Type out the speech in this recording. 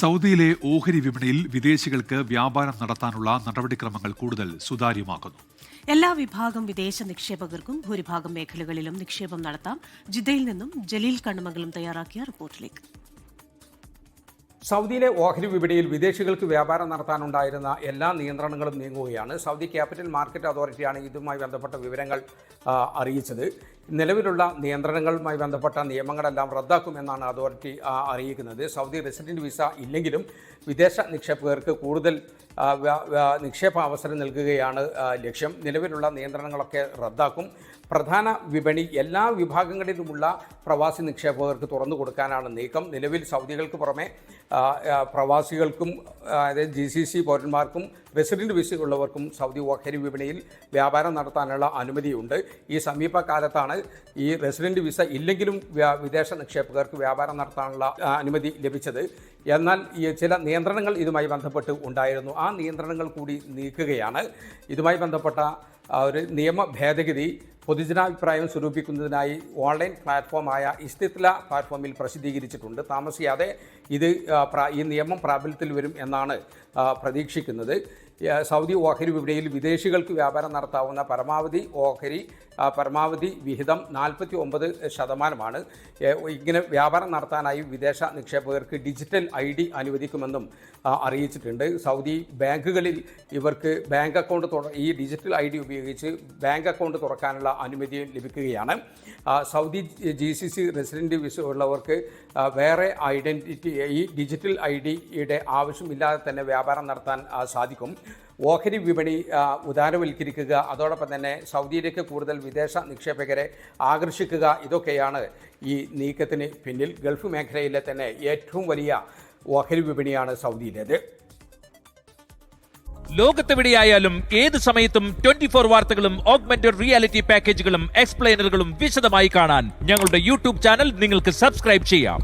സൗദിയിലെ ഓഹരി വിപണിയിൽ വിദേശികൾക്ക് വ്യാപാരം നടത്താനുള്ള നടപടിക്രമങ്ങൾ കൂടുതൽ സുതാര്യമാക്കുന്നു. എല്ലാ വിഭാഗം വിദേശ നിക്ഷേപകർക്കും ഭൂരിഭാഗം മേഖലകളിലും നിക്ഷേപം നടത്താം. ജിദ്ദയിൽ നിന്നും ജലീൽ കണ്ണമംഗലം തയ്യാറാക്കിയ റിപ്പോർട്ടിലേക്ക്. സൗദിയിലെ ഓഹരി വിപണിയിൽ വിദേശികൾക്ക് വ്യാപാരം നടത്താനുണ്ടായിരുന്ന എല്ലാ നിയന്ത്രണങ്ങളും നീങ്ങുകയാണ്. സൗദി ക്യാപിറ്റൽ മാർക്കറ്റ് അതോറിറ്റിയാണ് ഇതുമായി ബന്ധപ്പെട്ട വിവരങ്ങൾ അറിയിച്ചത്. നിലവിലുള്ള നിയന്ത്രണങ്ങളുമായി ബന്ധപ്പെട്ട നിയമങ്ങളെല്ലാം റദ്ദാക്കുമെന്നാണ് അതോറിറ്റി അറിയിക്കുന്നത്. സൗദി റെസിഡന്റ് വിസ ഇല്ലെങ്കിലും വിദേശ നിക്ഷേപകർക്ക് കൂടുതൽ നിക്ഷേപ അവസരം നൽകുകയാണ് ലക്ഷ്യം. നിലവിലുള്ള നിയന്ത്രണങ്ങളൊക്കെ റദ്ദാക്കും. പ്രധാന വിപണി എല്ലാ വിഭാഗങ്ങളിലുമുള്ള പ്രവാസി നിക്ഷേപകർക്ക് തുറന്നു കൊടുക്കാനാണ് നീക്കം. നിലവിൽ സൗദികൾക്ക് പുറമെ പ്രവാസികൾക്കും അതായത് ജി സി സി പൗരന്മാർക്കും റെസിഡന്റ് വിസയുള്ളവർക്കും സൗദി ഓഹരി വിപണിയിൽ വ്യാപാരം നടത്താനുള്ള അനുമതിയുണ്ട്. ഈ സമീപകാലത്താണ് ഈ റെസിഡന്റ് വിസ ഇല്ലെങ്കിലും വിദേശ നിക്ഷേപകർക്ക് വ്യാപാരം നടത്താനുള്ള അനുമതി ലഭിച്ചത്. എന്നാൽ ഈ ചില നിയന്ത്രണങ്ങൾ ഇതുമായി ബന്ധപ്പെട്ട് ഉണ്ടായിരുന്നു. ആ നിയന്ത്രണങ്ങൾ കൂടി നീക്കുകയാണ്. ഇതുമായി ബന്ധപ്പെട്ട ഒരു നിയമ ഭേദഗതി പൊതുജനാഭിപ്രായം സ്വരൂപിക്കുന്നതിനായി ഓൺലൈൻ പ്ലാറ്റ്ഫോമായ ഇസ്തിത്ല പ്ലാറ്റ്ഫോമിൽ പ്രസിദ്ധീകരിച്ചിട്ടുണ്ട്. താമസിയാതെ ഇത് ഈ നിയമം പ്രാബല്യത്തിൽ വരും എന്നാണ് പ്രതീക്ഷിക്കുന്നത്. സൗദി ഓഹരി വിപണിയിൽ വിദേശികൾക്ക് വ്യാപാരം നടത്താവുന്ന പരമാവധി ഓഹരി പരമാവധി വിഹിതം നാൽപ്പത്തി ഒമ്പത് ശതമാനമാണ് ഇങ്ങനെ വ്യാപാരം നടത്താനായി വിദേശ നിക്ഷേപകർക്ക് ഡിജിറ്റൽ ഐ ഡി അനുവദിക്കുമെന്നും അറിയിച്ചിട്ടുണ്ട്. സൗദി ബാങ്കുകളിൽ ഇവർക്ക് ബാങ്ക് അക്കൗണ്ട് ഈ ഡിജിറ്റൽ ഐ ഡി ഉപയോഗിച്ച് ബാങ്ക് അക്കൗണ്ട് തുറക്കാനുള്ള അനുമതി ലഭിക്കുകയാണ്. Saudi G C C resident visa ഉള്ളവർക്ക് വേറെ ഐഡന്റിറ്റി ഈ ഡിജിറ്റൽ ഐ ഡിയുടെ ആവശ്യമില്ലാതെ തന്നെ വ്യാപാരം നടത്താൻ സാധിക്കും. ഓഹരി വിപണി ഉദാരവൽക്കരിക്കുക അതോടൊപ്പം തന്നെ സൗദിയിലേക്ക് കൂടുതൽ വിദേശ നിക്ഷേപകരെ ആകർഷിക്കുക ഇതൊക്കെയാണ് ഈ നീക്കത്തിന് പിന്നിൽ ഗൾഫ് മേഖലയിലെ തന്നെ ഏറ്റവും വലിയ ഓഹരി വിപണിയാണ് സൗദിയിലേത് ലോകത്തെവിടെയായാലും ഏത് സമയത്തും ട്വന്റി ഫോർ വാർത്തകളും ഓഗ്മെന്റഡ് റിയാലിറ്റി പാക്കേജുകളും എക്സ്പ്ലെയിനറുകളും വിശദമായി കാണാൻ ഞങ്ങളുടെ യൂട്യൂബ് ചാനൽ നിങ്ങൾക്ക് സബ്സ്ക്രൈബ് ചെയ്യാം.